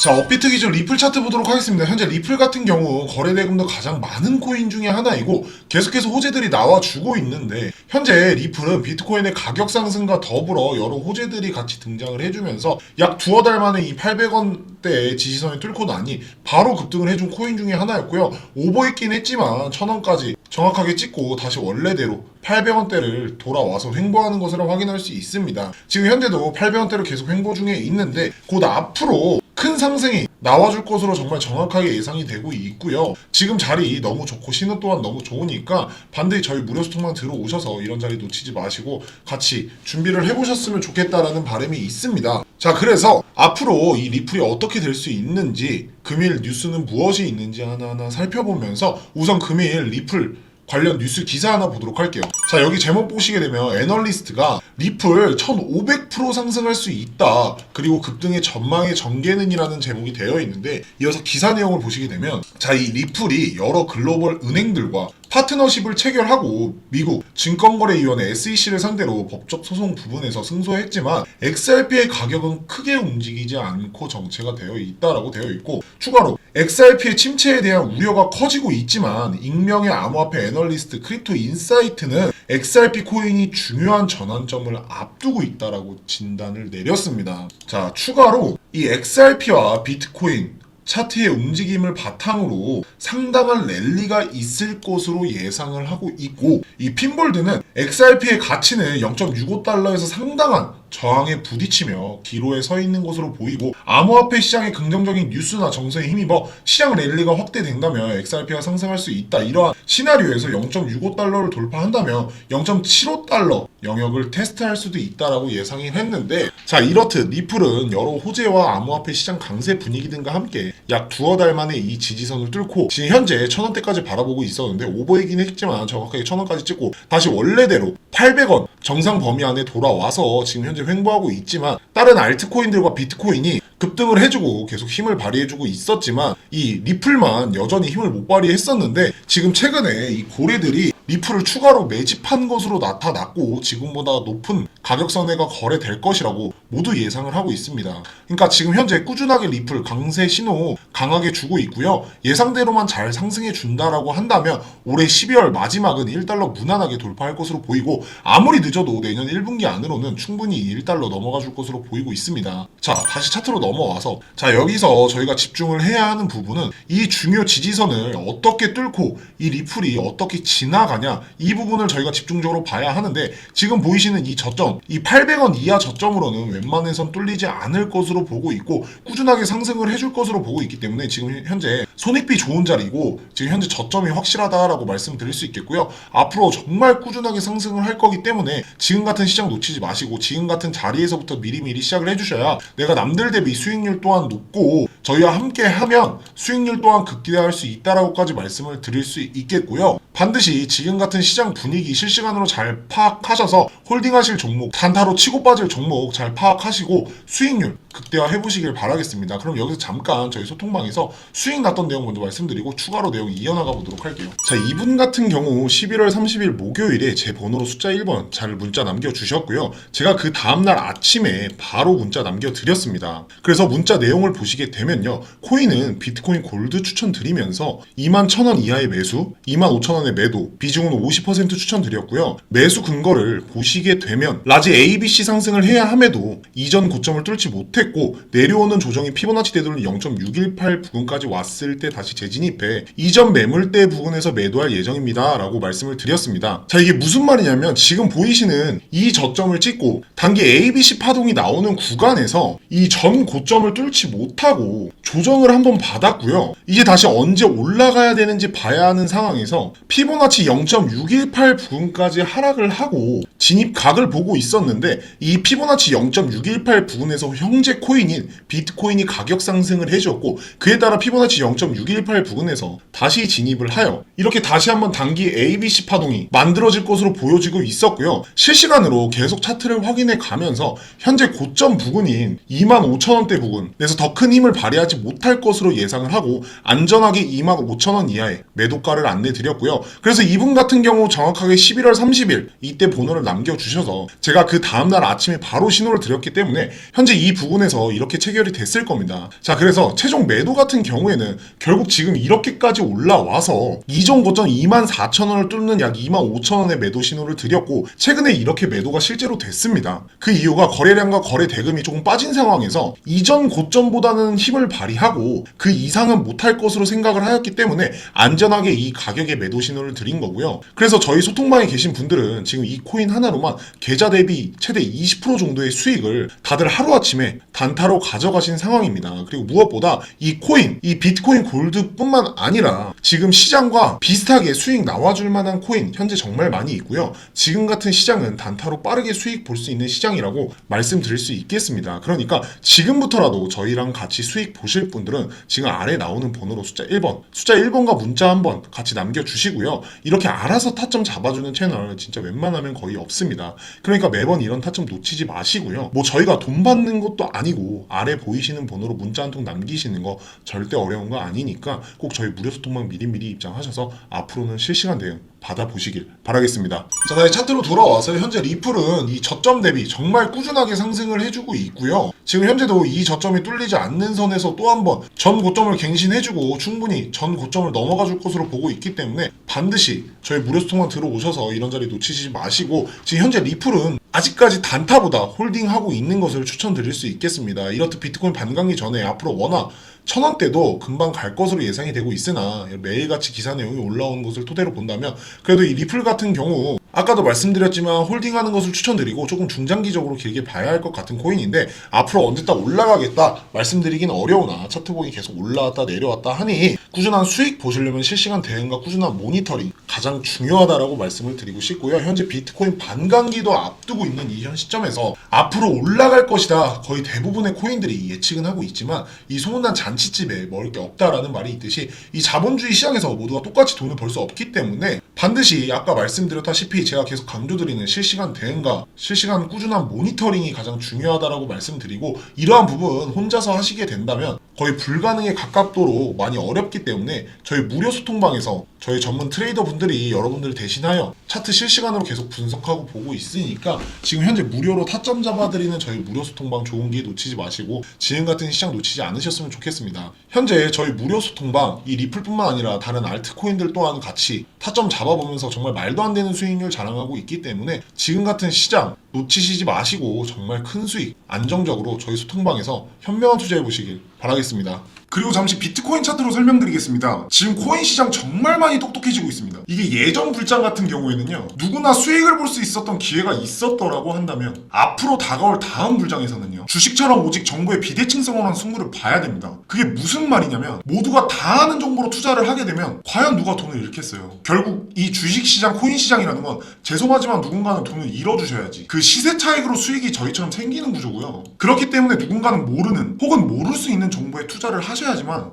자, 업비트 기준 리플 차트 보도록 하겠습니다. 현재 리플 같은 경우 거래 대금도 가장 많은 코인 중에 하나이고 계속해서 호재들이 나와주고 있는데 현재 리플은 비트코인의 가격 상승과 더불어 여러 호재들이 같이 등장을 해주면서 약 두어 달 만에 이 800원대 지지선을 뚫고 나니 바로 급등을 해준 코인 중에 하나였고요. 오버했긴 했지만 1000원까지 정확하게 찍고 다시 원래대로 800원대를 돌아와서 횡보하는 것을 확인할 수 있습니다. 지금 현재도 800원대로 계속 횡보 중에 있는데 곧 앞으로 큰 상승이 나와줄 것으로 정말 정확하게 예상이 되고 있고요. 지금 자리 너무 좋고 신호 또한 너무 좋으니까 반드시 저희 무료 소통만 들어오셔서 이런 자리 놓치지 마시고 같이 준비를 해보셨으면 좋겠다라는 바람이 있습니다. 자, 그래서 앞으로 이 리플이 어떻게 될 수 있는지 금일 뉴스는 무엇이 있는지 하나하나 살펴보면서 우선 금일 리플 관련 뉴스 기사 하나 보도록 할게요. 자, 여기 제목 보시게 되면 애널리스트가 리플 1500% 상승할 수 있다. 그리고 급등의 전망의 전개는이라는 제목이 되어 있는데 이어서 기사 내용을 보시게 되면 자, 이 리플이 여러 글로벌 은행들과 파트너십을 체결하고 미국 증권거래위원회 SEC를 상대로 법적 소송 부분에서 승소했지만 XRP의 가격은 크게 움직이지 않고 정체가 되어 있다라고 되어 있고 추가로 XRP의 침체에 대한 우려가 커지고 있지만 익명의 암호화폐 애널리스트 크립토 인사이트는 XRP 코인이 중요한 전환점을 앞두고 있다라고 진단을 내렸습니다. 자, 추가로 이 XRP와 비트코인 차트의 움직임을 바탕으로 상당한 랠리가 있을 것으로 예상을 하고 있고 이 핀볼드는 XRP의 가치는 0.65달러에서 상당한 저항에 부딪히며 기로에 서 있는 것으로 보이고 암호화폐 시장의 긍정적인 뉴스나 정서에 힘입어 시장 랠리가 확대된다면 XRP가 상승할 수 있다. 이러한 시나리오에서 0.65달러를 돌파한다면 0.75달러 영역을 테스트할 수도 있다라고 예상을 했는데 자 이렇듯 리플은 여러 호재와 암호화폐 시장 강세 분위기 등과 함께 약 두어 달 만에 이 지지선을 뚫고 지금 현재 천원대까지 바라보고 있었는데 오버이긴 했지만 정확하게 천원까지 찍고 다시 원래 대로 800원 정상 범위 안에 돌아와서 지금 현재 횡보하고 있지만 다른 알트코인들과 비트코인이 급등을 해주고 계속 힘을 발휘해주고 있었지만 이 리플만 여전히 힘을 못 발휘했었는데 지금 최근에 이 고래들이 리플을 추가로 매집한 것으로 나타났고 지금보다 높은 가격 선회가 거래될 것이라고 모두 예상을 하고 있습니다. 그러니까 지금 현재 꾸준하게 리플 강세 신호 강하게 주고 있고요. 예상대로만 잘 상승해 준다라고 한다면 올해 12월 마지막은 1달러 무난하게 돌파할 것으로 보이고 아무리 늦어도 내년 1분기 안으로는 충분히 1달러 넘어가 줄 것으로 보이고 있습니다. 자, 다시 차트로 넘어와서 자, 여기서 저희가 집중을 해야 하는 부분은 이 중요 지지선을 어떻게 뚫고 이 리플이 어떻게 지나가냐 이 부분을 저희가 집중적으로 봐야 하는데 지금 보이시는 이 저점 이 800원 이하 저점으로는 웬만해선 뚫리지 않을 것으로 보고 있고 꾸준하게 상승을 해줄 것으로 보고 있기 때문에 지금 현재 손익비 좋은 자리고 지금 현재 저점이 확실하다라고 말씀드릴 수 있겠고요. 앞으로 정말 꾸준하게 상승을 할 거기 때문에 지금 같은 시장 놓치지 마시고 지금 같은 자리에서부터 미리미리 시작을 해주셔야 내가 남들 대비 수익률 또한 높고 저희와 함께 하면 수익률 또한 극대화할 수 있다라고까지 말씀을 드릴 수 있겠고요. 반드시 지금 같은 시장 분위기 실시간으로 잘 파악하셔서 홀딩하실 종목, 단타로 치고 빠질 종목 잘 파악하시고 수익률 극대화 해보시길 바라겠습니다. 그럼 여기서 잠깐 저희 소통방에서 수익 났던 내용 먼저 말씀드리고 추가로 내용 이어나가 보도록 할게요. 자, 이분 같은 경우 11월 30일 목요일에 제 번호로 숫자 1번 잘 문자 남겨주셨고요. 제가 그 다음날 아침에 바로 문자 남겨드렸습니다. 그래서 문자 내용을 보시게 되면요. 코인은 비트코인 골드 추천드리면서 2만 1,000원 이하의 매수, 2만 5천원의 매도, 비중은 50% 추천드렸고요. 매수 근거를 보시게 되면 라지 ABC 상승을 해야 함에도 이전 고점을 뚫지 못 했고 내려오는 조정이 피보나치 되돌리 0.618 부근까지 왔을 때 다시 재진입해 이전 매물대 부근에서 매도할 예정입니다. 라고 말씀을 드렸습니다. 자 이게 무슨 말이냐면 지금 보이시는 이 저점을 찍고 단기 ABC 파동이 나오는 구간에서 이 전 고점을 뚫지 못하고 조정을 한번 받았고요. 이제 다시 언제 올라가야 되는지 봐야 하는 상황에서 피보나치 0.618 부근까지 하락을 하고 진입각을 보고 있었는데 이 피보나치 0.618 부근에서 형제 코인인 비트코인이 가격 상승을 해줬고 그에 따라 피보나치 0.618 부근에서 다시 진입을 하여 이렇게 다시 한번 단기 ABC 파동이 만들어질 것으로 보여지고 있었고요. 실시간으로 계속 차트를 확인해 가면서 현재 고점 부근인 25,000원대 부근에서 더 큰 힘을 발휘하지 못할 것으로 예상을 하고 안전하게 25,000원 이하의 매도가를 안내 드렸고요. 그래서 이분 같은 경우 정확하게 11월 30일 이때 번호를 남 겨주셔서 제가 그 다음날 아침에 바로 신호를 드렸기 때문에 현재 이 부분에 부분에서 이렇게 체결이 됐을 겁니다. 자, 그래서 최종 매도 같은 경우에는 결국 지금 이렇게까지 올라와서 이전 고점 24,000원을 뚫는 약 25,000원의 매도 신호를 드렸고 최근에 이렇게 매도가 실제로 됐습니다. 그 이유가 거래량과 거래 대금이 조금 빠진 상황에서 이전 고점보다는 힘을 발휘하고 그 이상은 못할 것으로 생각을 하였기 때문에 안전하게 이 가격에 매도 신호를 드린 거고요. 그래서 저희 소통방에 계신 분들은 지금 이 코인 하나로만 계좌 대비 최대 20% 정도의 수익을 다들 하루아침에 단타로 가져가신 상황입니다. 그리고 무엇보다 이 코인, 이 비트코인 골드뿐만 아니라 지금 시장과 비슷하게 수익 나와줄 만한 코인 현재 정말 많이 있고요. 지금 같은 시장은 단타로 빠르게 수익 볼 수 있는 시장이라고 말씀드릴 수 있겠습니다. 그러니까 지금부터라도 저희랑 같이 수익 보실 분들은 지금 아래 나오는 번호로 숫자 1번, 숫자 1번과 문자 한번 같이 남겨주시고요. 이렇게 알아서 타점 잡아주는 채널 진짜 웬만하면 거의 없 습니다. 그러니까 매번 이런 타점 놓치지 마시고요. 뭐 저희가 돈 받는 것도 아니고 아래 보이시는 번호로 문자 한 통 남기시는 거 절대 어려운 거 아니니까 꼭 저희 무료 소통방 미리미리 입장하셔서 앞으로는 실시간 대응 받아보시길 바라겠습니다. 자, 다시 차트로 돌아와서 현재 리플은 이 저점 대비 정말 꾸준하게 상승을 해주고 있고요. 지금 현재도 이 저점이 뚫리지 않는 선에서 또 한 번 전 고점을 갱신해주고 충분히 전 고점을 넘어가 줄 것으로 보고 있기 때문에 반드시 저희 무료 소통만 들어오셔서 이런 자리 놓치지 마시고 지금 현재 리플은 아직까지 단타보다 홀딩하고 있는 것을 추천드릴 수 있겠습니다. 이렇듯 비트코인 반감기 전에 앞으로 워낙 천 원대도 금방 갈 것으로 예상이 되고 있으나 매일같이 기사 내용이 올라오는 것을 토대로 본다면 그래도 이 리플 같은 경우 아까도 말씀드렸지만 홀딩하는 것을 추천드리고 조금 중장기적으로 길게 봐야 할 것 같은 코인인데 앞으로 언제 딱 올라가겠다 말씀드리긴 어려우나 차트 보기 계속 올라왔다 내려왔다 하니 꾸준한 수익 보시려면 실시간 대응과 꾸준한 모니터링 가장 중요하다라고 말씀을 드리고 싶고요. 현재 비트코인 반감기도 앞두고 있는 이현 시점에서 앞으로 올라갈 것이다. 거의 대부분의 코인들이 예측은 하고 있지만 이 소문난 잔치집에 먹을 게 없다라는 말이 있듯이 이 자본주의 시장에서 모두가 똑같이 돈을 벌 수 없기 때문에 반드시 아까 말씀드렸다시피 제가 계속 강조드리는 실시간 대응과 실시간 꾸준한 모니터링이 가장 중요하다라고 말씀드리고 이러한 부분 혼자서 하시게 된다면 거의 불가능에 가깝도록 많이 어렵기 때문에 저희 무료 소통방에서 저희 전문 트레이더 분들이 여러분들을 대신하여 차트 실시간으로 계속 분석하고 보고 있으니까 지금 현재 무료로 타점 잡아드리는 저희 무료 소통방 좋은 기회 놓치지 마시고 지금 같은 시장 놓치지 않으셨으면 좋겠습니다. 현재 저희 무료 소통방 이 리플뿐만 아니라 다른 알트코인들 또한 같이 타점 잡아 보면서 정말 말도 안 되는 수익률 자랑하고 있기 때문에 지금 같은 시장 놓치시지 마시고 정말 큰 수익 안정적으로 저희 소통방에서 현명한 투자해 보시길 바라겠습니다. 그리고 잠시 비트코인 차트로 설명드리겠습니다. 지금 코인 시장 정말 많이 똑똑해지고 있습니다. 이게 예전 불장 같은 경우에는요, 누구나 수익을 볼 수 있었던 기회가 있었더라고 한다면, 앞으로 다가올 다음 불장에서는요, 주식처럼 오직 정보의 비대칭성으로 승부를 봐야 됩니다. 그게 무슨 말이냐면, 모두가 다 아는 정보로 투자를 하게 되면, 과연 누가 돈을 잃겠어요? 결국 이 주식 시장, 코인 시장이라는 건, 죄송하지만 누군가는 돈을 잃어주셔야지. 그 시세 차익으로 수익이 저희처럼 생기는 구조고요. 그렇기 때문에 누군가는 모르는, 혹은 모를 수 있는 정보에 투자를 하셔야지만,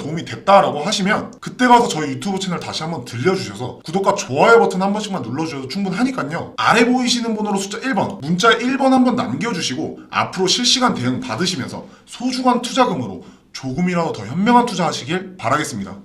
도움이 됐다라고 하시면 그때 가서 저희 유튜브 채널 다시 한번 들려주셔서 구독과 좋아요 버튼 한 번씩만 눌러주셔도 충분하니까요. 아래 보이시는 번호로 숫자 1번 문자 1번 한 번 남겨주시고 앞으로 실시간 대응 받으시면서 소중한 투자금으로 조금이라도 더 현명한 투자하시길 바라겠습니다.